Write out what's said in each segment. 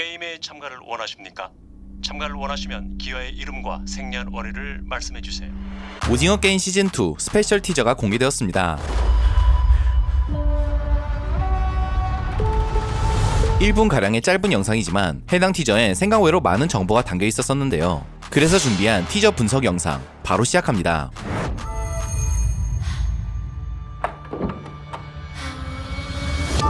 게임에 참가를 원하십니까? 참가를 원하시면 기아의 이름과 생년월일을 말씀해 주세요. 오징어 게임 시즌 2 스페셜 티저가 공개되었습니다. 1분 가량의 짧은 영상이지만 해당 티저엔 생각 외로 많은 정보가 담겨 있었었는데요. 그래서 준비한 티저 분석 영상 바로 시작합니다.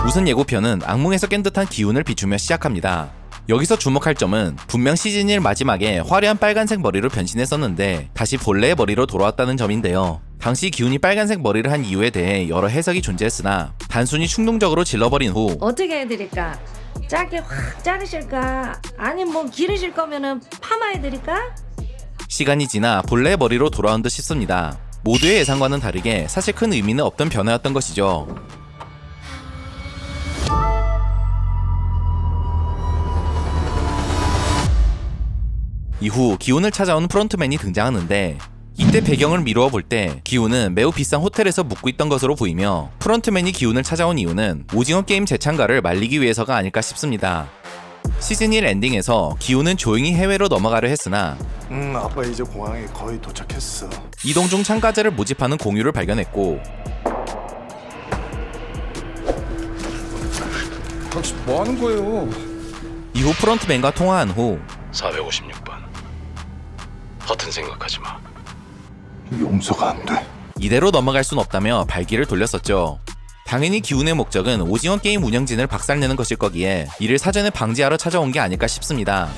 우선 예고편은 악몽에서 깬 듯한 기운을 비추며 시작합니다. 여기서 주목할 점은 분명 시즌 1 마지막에 화려한 빨간색 머리로 변신했었는데 다시 본래의 머리로 돌아왔다는 점인데요. 당시 기운이 빨간색 머리를 한 이유에 대해 여러 해석이 존재했으나 단순히 충동적으로 질러버린 후 어떻게 해드릴까? 짧게 확 자르실까? 아니 뭐 기르실 거면은 파마해드릴까? 시간이 지나 본래의 머리로 돌아온 듯 싶습니다. 모두의 예상과는 다르게 사실 큰 의미는 없던 변화였던 것이죠. 이후 기운을 찾아온 프론트맨이 등장하는데 이때 배경을 미루어 볼 때 기훈은 매우 비싼 호텔에서 묵고 있던 것으로 보이며 프론트맨이 기훈을 찾아온 이유는 오징어 게임 재창가를 말리기 위해서가 아닐까 싶습니다. 시즌 1 엔딩에서 기훈은 조용히 해외로 넘어가려 했으나 음 아빠 이제 공항에 거의 도착했어 이동 중 참가자를 모집하는 공유를 발견했고 당신 뭐 하는 거예요? 이후 프론트맨과 통화한 후 456번. 허튼 생각하지 마. 용서가 안 돼 이대로 넘어갈 순 없다며 발기를 돌렸었죠. 당연히 기훈의 목적은 오징어 게임 운영진을 박살내는 것일 거기에 이를 사전에 방지하러 찾아온 게 아닐까 싶습니다.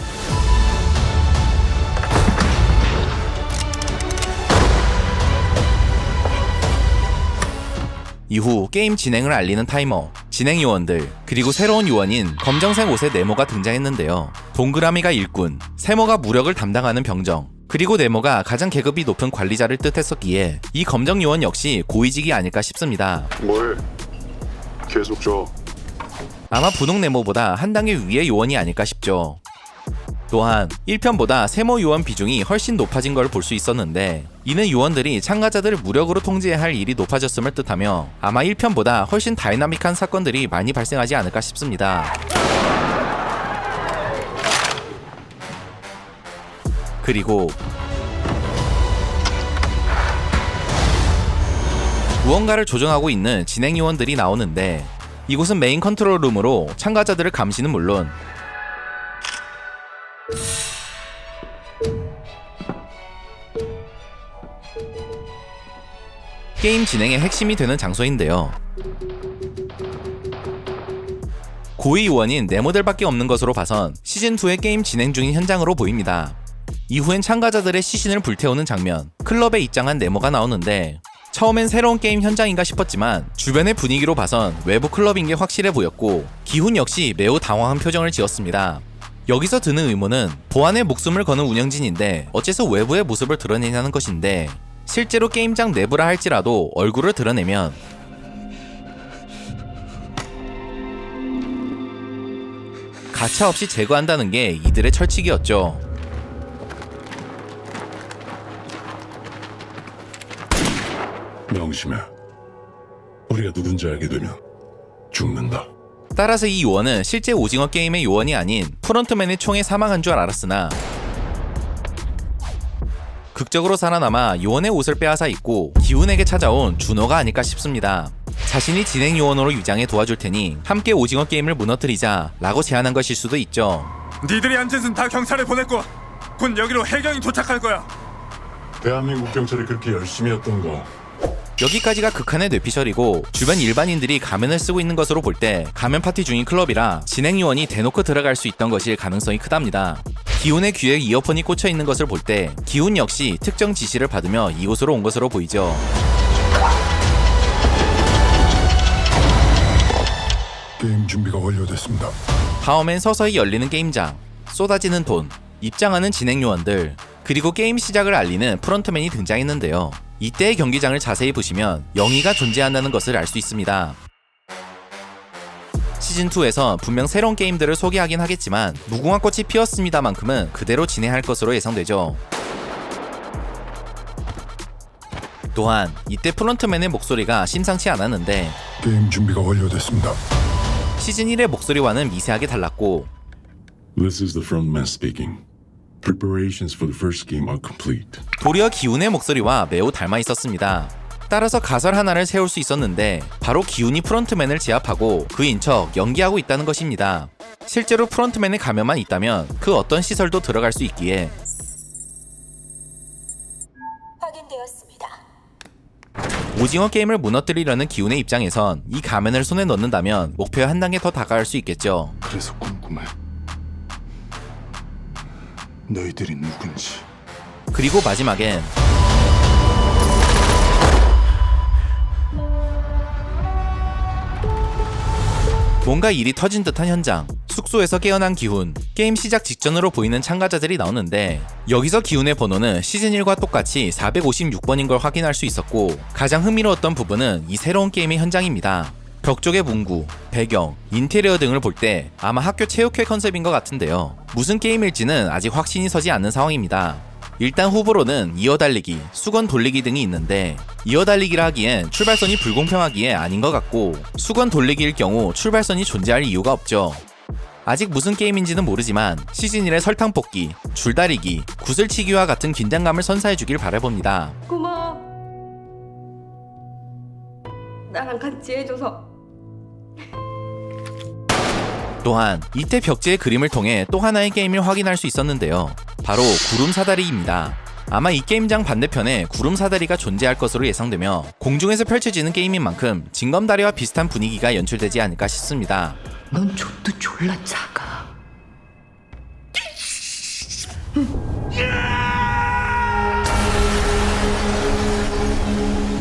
이후 게임 진행을 알리는 타이머, 진행 요원들, 그리고 새로운 요원인 검정색 옷의 네모가 등장했는데요. 동그라미가 일꾼, 세모가 무력을 담당하는 병정, 그리고 네모가 가장 계급이 높은 관리자를 뜻했었기에 이 검정 요원 역시 고위직이 아닐까 싶습니다. 뭘 계속 줘. 아마 분홍 네모보다 한 단계 위의 요원이 아닐까 싶죠. 또한 1편보다 세모 요원 비중이 훨씬 높아진 걸 볼 수 있었는데 이는 요원들이 참가자들을 무력으로 통제해야 할 일이 높아졌음을 뜻하며 아마 1편보다 훨씬 다이나믹한 사건들이 많이 발생하지 않을까 싶습니다. 그리고 무언가를 조정하고 있는 진행 요원들이 나오는데 이곳은 메인 컨트롤 룸으로 참가자들을 감시는 물론 게임 진행의 핵심이 되는 장소인데요. 고위 요원인 네 모델밖에 없는 것으로 봐선 시즌2의 게임 진행 중인 현장으로 보입니다. 이후엔 참가자들의 시신을 불태우는 장면, 클럽에 입장한 네모가 나오는데 처음엔 새로운 게임 현장인가 싶었지만 주변의 분위기로 봐선 외부 클럽인 게 확실해 보였고 기훈 역시 매우 당황한 표정을 지었습니다. 여기서 드는 의문은 보안에 목숨을 거는 운영진인데 어째서 외부의 모습을 드러내냐는 것인데 실제로 게임장 내부라 할지라도 얼굴을 드러내면 가차 없이 제거한다는 게 이들의 철칙이었죠. 명심해. 우리가 누군지 알게 되면 죽는다. 따라서 이 요원은 실제 오징어 게임의 요원이 아닌 프론트맨의 총에 사망한 줄 알았으나 극적으로 살아남아 요원의 옷을 빼앗아 입고 기훈에게 찾아온 준호가 아닐까 싶습니다. 자신이 진행 요원으로 위장해 도와줄 테니 함께 오징어 게임을 무너뜨리자 라고 제안한 것일 수도 있죠. 니들이 한 짓은 다 경찰에 보냈고 곧 여기로 해경이 도착할 거야. 대한민국 경찰이 그렇게 열심히 했던가. 여기까지가 극한의 뇌피셜이고 주변 일반인들이 가면을 쓰고 있는 것으로 볼 때 가면 파티 중인 클럽이라 진행 요원이 대놓고 들어갈 수 있던 것일 가능성이 크답니다. 기훈의 귀에 이어폰이 꽂혀 있는 것을 볼 때 기훈 역시 특정 지시를 받으며 이곳으로 온 것으로 보이죠. 게임 준비가 완료됐습니다. 다음엔 서서히 열리는 게임장, 쏟아지는 돈, 입장하는 진행 요원들, 그리고 게임 시작을 알리는 프론트맨이 등장했는데요. 이때의 경기장을 자세히 보시면 영희가 존재한다는 것을 알 수 있습니다. 시즌2에서 분명 새로운 게임들을 소개하긴 하겠지만 무궁화 꽃이 피었습니다만큼은 그대로 진행할 것으로 예상되죠. 또한 이때 프론트맨의 목소리가 심상치 않았는데 게임 준비가 완료됐습니다. 시즌 1의 목소리와는 미세하게 달랐고 This is the frontman speaking. Preparations for the first game are complete. 도리어 기훈의 목소리와 매우 닮아 있었습니다. 따라서 가설 하나를 세울 수 있었는데 바로 기훈이 프론트맨을 제압하고 그인 척 연기하고 있다는 것입니다. 실제로 프론트맨의 가면만 있다면 그 어떤 시설도 들어갈 수 있기에 확인되었습니다. 오징어 게임을 무너뜨리려는 기훈의 입장에선 이 가면을 손에 넣는다면 목표에 한 단계 더 다가갈 수 있겠죠. 그래서 궁금해. 너희들이 누군지. 그리고 마지막엔 뭔가 일이 터진 듯한 현장. 숙소에서 깨어난 기훈. 게임 시작 직전으로 보이는 참가자들이 나오는데 여기서 기훈의 번호는 시즌 1과 똑같이 456번인 걸 확인할 수 있었고 가장 흥미로웠던 부분은 이 새로운 게임의 현장입니다. 벽 쪽의 문구, 배경, 인테리어 등을 볼 때 아마 학교 체육회 컨셉인 것 같은데요. 무슨 게임일지는 아직 확신이 서지 않는 상황입니다. 일단 후보로는 이어달리기, 수건 돌리기 등이 있는데 이어달리기라 하기엔 출발선이 불공평하기에 아닌 것 같고 수건 돌리기일 경우 출발선이 존재할 이유가 없죠. 아직 무슨 게임인지는 모르지만 시즌 1의 설탕 뽑기, 줄다리기, 구슬치기와 같은 긴장감을 선사해주길 바라봅니다. 고마워. 나랑 같이 해줘서. 또한 이때 벽지의 그림을 통해 또 하나의 게임을 확인할 수 있었는데요. 바로 구름 사다리입니다. 아마 이 게임장 반대편에 구름 사다리가 존재할 것으로 예상되며 공중에서 펼쳐지는 게임인 만큼 징검다리와 비슷한 분위기가 연출되지 않을까 싶습니다. 넌 족도 졸라 작아.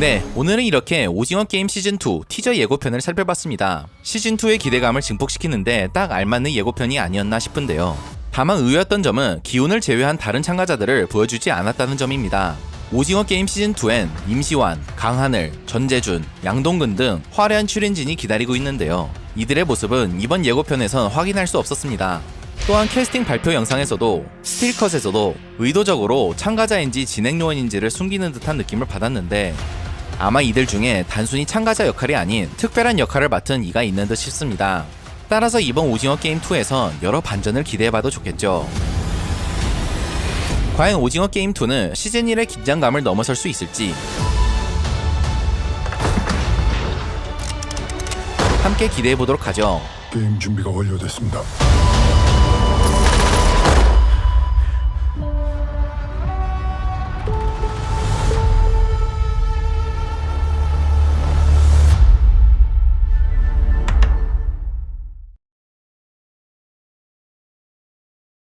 네, 오늘은 이렇게 오징어 게임 시즌2 티저 예고편을 살펴봤습니다. 시즌2의 기대감을 증폭시키는데 딱 알맞는 예고편이 아니었나 싶은데요. 다만 의외였던 점은 기온을 제외한 다른 참가자들을 보여주지 않았다는 점입니다. 오징어 게임 시즌2엔 임시완, 강하늘, 전재준, 양동근 등 화려한 출연진이 기다리고 있는데요. 이들의 모습은 이번 예고편에선 확인할 수 없었습니다. 또한 캐스팅 발표 영상에서도 스틸컷에서도 의도적으로 참가자인지 진행 요원인지를 숨기는 듯한 느낌을 받았는데 아마 이들 중에 단순히 참가자 역할이 아닌 특별한 역할을 맡은 이가 있는 듯 싶습니다. 따라서 이번 오징어 게임 2에선 여러 반전을 기대해봐도 좋겠죠. 과연 오징어 게임 2는 시즌 1의 긴장감을 넘어설 수 있을지 함께 기대해 보도록 하죠. 게임 준비가 완료됐습니다.